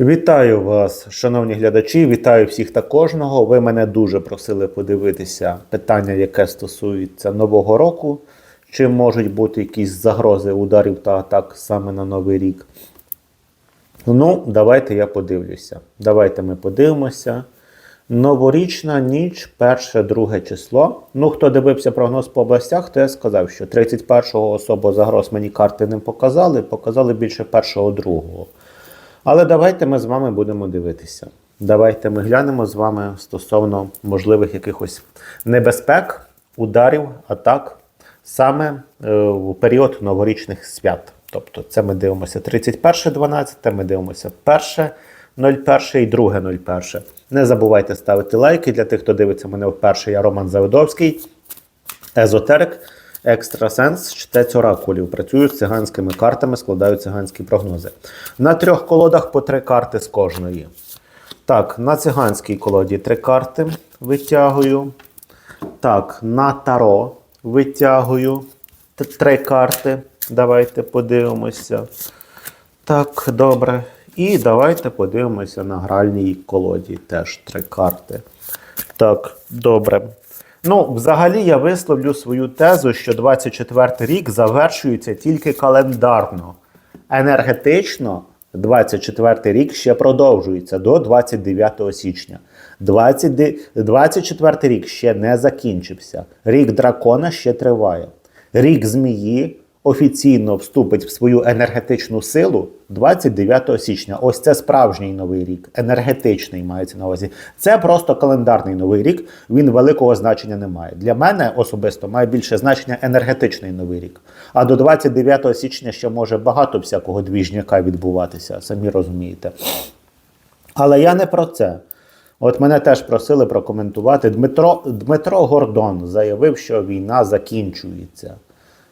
Вітаю вас, шановні глядачі, вітаю всіх та кожного. Ви мене дуже просили подивитися питання, яке стосується Нового року. Чи можуть бути якісь загрози ударів та атак саме на Новий рік? Ну, давайте я подивлюся. Давайте ми подивимося. Новорічна ніч, перше, друге число. Ну, хто дивився прогноз по областях, то я сказав, що 31-го особо загроз мені карти не показали, показали більше першого, другого. Але давайте ми з вами будемо дивитися. Давайте ми глянемо з вами стосовно можливих якихось небезпек, ударів, атак саме е, в період новорічних свят. Тобто, це ми дивимося 31.12, ми дивимося 1.01 і 2.01. Не забувайте ставити лайки для тих, хто дивиться мене вперше. Я Роман Заводовський, езотерик, екстрасенс, чтець оракулів. Працюю з циганськими картами, складаю циганські прогнози. На трьох колодах по три карти з кожної. Так, на циганській колоді три карти витягую. Так, на таро витягую три карти. Давайте подивимося. Так, добре. І давайте подивимося на гральній колоді. Теж три карти. Так, добре. Ну, взагалі, я висловлю свою тезу, що 24 рік завершується тільки календарно. Енергетично 24 рік ще продовжується до 29 січня. 20, 24 рік ще не закінчився. Рік дракона ще триває. Рік змії офіційно вступить в свою енергетичну силу 29 січня. Ось це справжній новий рік. Енергетичний мається на увазі. Це просто календарний новий рік. Він великого значення не має. Для мене особисто має більше значення енергетичний новий рік. А до 29 січня ще може багато всякого двіжняка відбуватися, самі розумієте. Але я не про це. От мене теж просили прокоментувати. Дмитро, Дмитро Гордон заявив, що війна закінчується.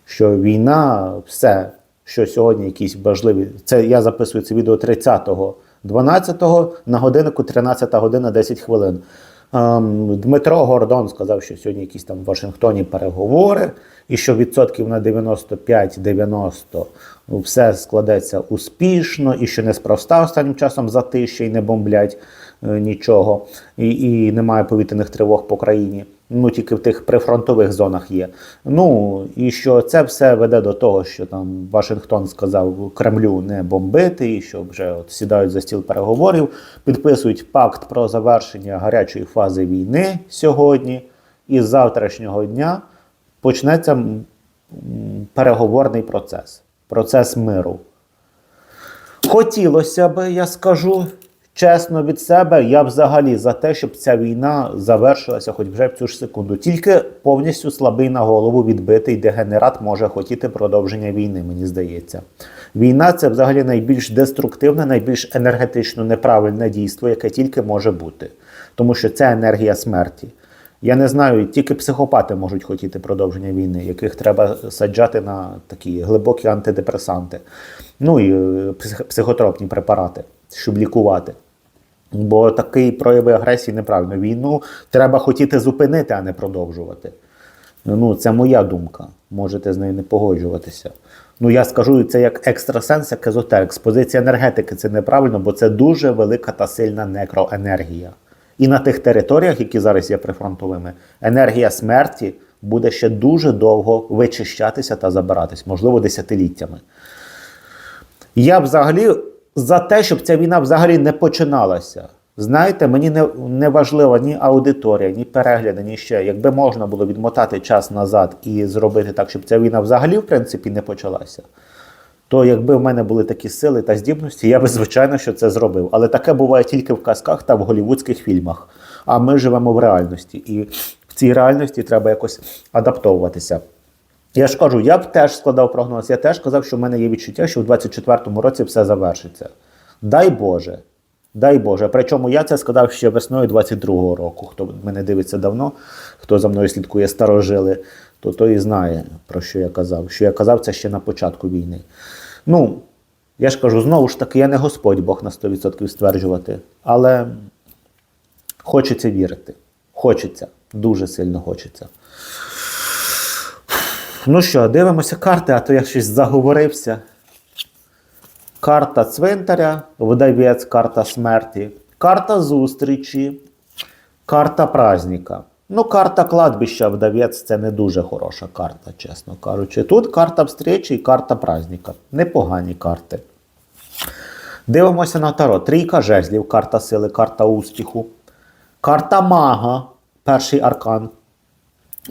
Що війна, все, що сьогодні якісь важливі. Це я записую це відео 30-го, 12-го на годиннику 13 година 10 хвилин. Ем, Дмитро Гордон сказав, що сьогодні якісь там в Вашингтоні переговори, і що відсотків на 95-90 все складеться успішно, і що неспроста останнім часом затишє і не бомблять е, нічого, і, і немає повітряних тривог по країні. Ну, тільки в тих прифронтових зонах є. Ну і що це все веде до того, що там Вашингтон сказав Кремлю не бомбити, і що вже от сідають за стіл переговорів, підписують пакт про завершення гарячої фази війни сьогодні, і з завтрашнього дня почнеться переговорний процес, процес миру. Хотілося б, я скажу чесно від себе, я взагалі за те, щоб ця війна завершилася хоч вже в цю ж секунду. Тільки повністю слабий на голову відбитий дегенерат може хотіти продовження війни, мені здається. Війна це взагалі найбільш деструктивне, найбільш енергетично неправильне дійство, яке тільки може бути. Тому що це енергія смерті. Я не знаю, тільки психопати можуть хотіти продовження війни, яких треба саджати на такі глибокі антидепресанти, ну і е, псих- психотропні препарати, щоб лікувати. Бо такий прояви агресії неправильно. Війну треба хотіти зупинити, а не продовжувати. Ну, це моя думка. Можете з нею не погоджуватися. Ну, я скажу це як екстрасенс, як езотерик. З позиції енергетики це неправильно, бо це дуже велика та сильна некроенергія. І на тих територіях, які зараз є прифронтовими, енергія смерті буде ще дуже довго вичищатися та забиратись, можливо, десятиліттями. Я взагалі за те, щоб ця війна взагалі не починалася. Знаєте, мені не, не важлива ні аудиторія, ні перегляди, ні ще. Якби можна було відмотати час назад і зробити так, щоб ця війна взагалі, в принципі, не почалася, то якби в мене були такі сили та здібності, я би, звичайно, що це зробив. Але таке буває тільки в казках та в голівудських фільмах. А ми живемо в реальності. І в цій реальності треба якось адаптовуватися. Я ж кажу, я б теж складав прогноз. Я теж казав, що в мене є відчуття, що в 24-му році все завершиться. Дай Боже. Дай Боже. Причому я це сказав ще весною 22-го року. Хто мене дивиться давно, хто за мною слідкує старожили, то той і знає, про що я казав. Що я казав це ще на початку війни. Ну, я ж кажу, знову ж таки, я не Господь Бог на 100% стверджувати, але хочеться вірити. Хочеться, дуже сильно хочеться. Ну що, дивимося карти, а то я щось заговорився. карта цвинтаря, вдавець, карта смерті, карта зустрічі, карта праздника. Ну, карта кладбища, вдавець це не дуже хороша карта, чесно кажучи. Тут карта встречі і карта праздника. Непогані карти. Дивимося на таро. Трійка жезлів, карта сили, карта успіху. Карта мага, перший аркан.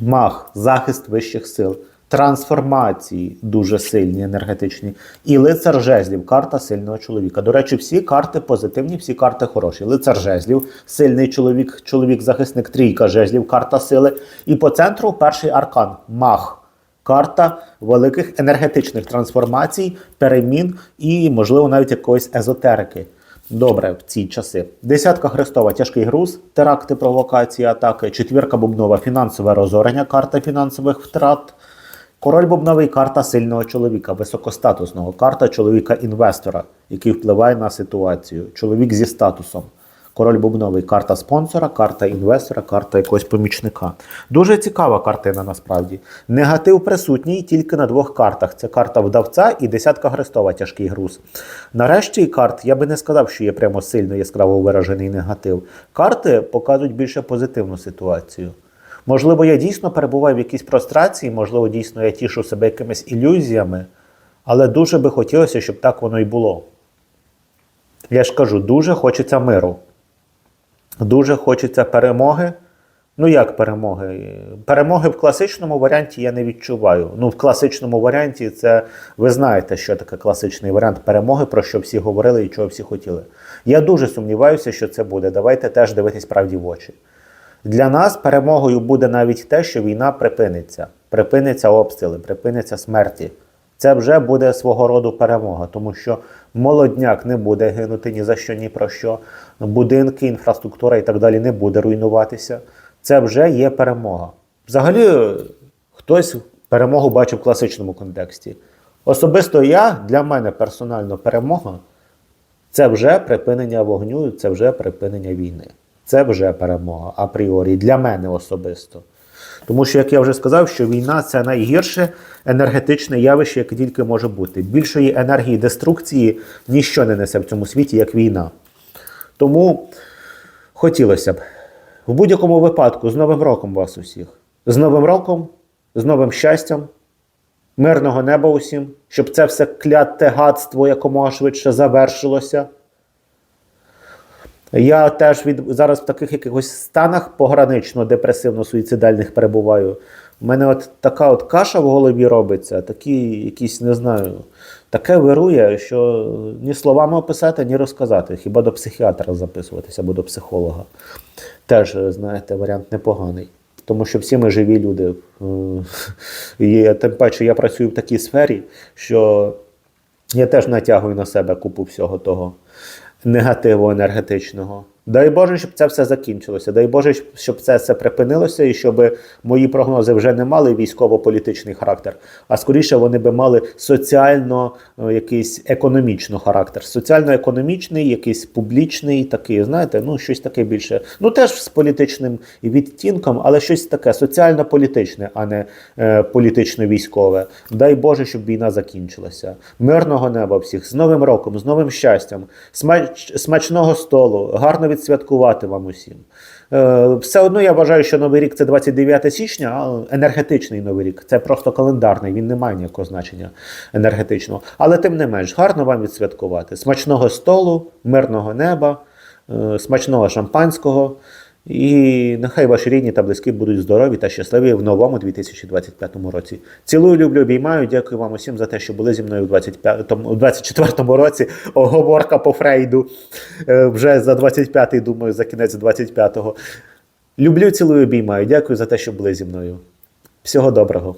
Маг, захист вищих сил, трансформації дуже сильні, енергетичні. І лицар жезлів, карта сильного чоловіка. До речі, всі карти позитивні, всі карти хороші. Лицар жезлів, сильний чоловік, чоловік-захисник, трійка жезлів, карта сили. І по центру перший аркан маг. Карта великих енергетичних трансформацій, перемін і, можливо, навіть якоїсь езотерики. Добре, в ці часи. Десятка Христова тяжкий груз, теракти, провокації, атаки. Четвірка бубнова фінансове розорення, карта фінансових втрат. Король бубновий карта сильного чоловіка, високостатусного, карта чоловіка-інвестора, який впливає на ситуацію. Чоловік зі статусом. Король бубновий карта спонсора, карта інвестора, карта якогось помічника. Дуже цікава картина насправді. Негатив присутній тільки на двох картах: це карта вдавця і десятка Христова тяжкий груз. Нарешті карт я би не сказав, що є прямо сильно яскраво виражений негатив. Карти показують більше позитивну ситуацію. Можливо, я дійсно перебуваю в якійсь прострації, можливо, дійсно я тішу себе якимись ілюзіями, але дуже би хотілося, щоб так воно і було. Я ж кажу, дуже хочеться миру. Дуже хочеться перемоги. Ну, як перемоги? Перемоги в класичному варіанті я не відчуваю. Ну, в класичному варіанті це ви знаєте, що таке класичний варіант перемоги, про що всі говорили і чого всі хотіли. Я дуже сумніваюся, що це буде. Давайте теж дивитись правді в очі. Для нас перемогою буде навіть те, що війна припиниться. Припиниться обстріли, припиниться смерті. Це вже буде свого роду перемога, тому що молодняк не буде гинути ні за що, ні про що. Будинки, інфраструктура і так далі не буде руйнуватися. Це вже є перемога. Взагалі, хтось перемогу бачив в класичному контексті. Особисто я, для мене персонально перемога це вже припинення вогню, це вже припинення війни. Це вже перемога апріорі для мене особисто. Тому що, як я вже сказав, що війна це найгірше енергетичне явище, яке тільки може бути. Більшої енергії деструкції ніщо не несе в цьому світі, як війна. Тому хотілося б в будь-якому випадку з Новим роком вас усіх. З Новим роком, з новим щастям, мирного неба усім, щоб це все кляте гадство якомога швидше завершилося. Я теж від зараз в таких якихось станах погранично-депресивно-суїцидальних перебуваю. У мене от така от каша в голові робиться, такі якісь, не знаю, таке вирує, що ні словами описати, ні розказати. Хіба до психіатра записуватися або до психолога. Теж, знаєте, варіант непоганий. Тому що всі ми живі люди. Е, І тим паче я працюю в такій сфері, що я теж натягую на себе купу всього того негативу енергетичного. Дай Боже, щоб це все закінчилося. Дай Боже, щоб це все припинилося і щоб мої прогнози вже не мали військово-політичний характер, а скоріше вони би мали соціально е, якийсь економічний характер. Соціально-економічний, якийсь публічний, такий, знаєте, ну щось таке більше. Ну теж з політичним відтінком, але щось таке соціально-політичне, а не е, політично-військове. Дай Боже, щоб війна закінчилася. Мирного неба всіх з Новим роком, з новим щастям, смач, смачного столу, гарно відсвяткувати вам усім. Е, все одно я вважаю, що Новий рік це 29 січня, а енергетичний Новий рік це просто календарний, він не має ніякого значення енергетичного. Але тим не менш, гарно вам відсвяткувати. Смачного столу, мирного неба, е, смачного шампанського. І нехай ваші рідні та близькі будуть здорові та щасливі в новому 2025 році. Цілую, люблю, обіймаю. Дякую вам усім за те, що були зі мною у 2024 році. Оговорка по Фрейду. Е, Вже за 25-й, думаю, за кінець 25-го. Люблю, цілую, обіймаю. Дякую за те, що були зі мною. Всього доброго.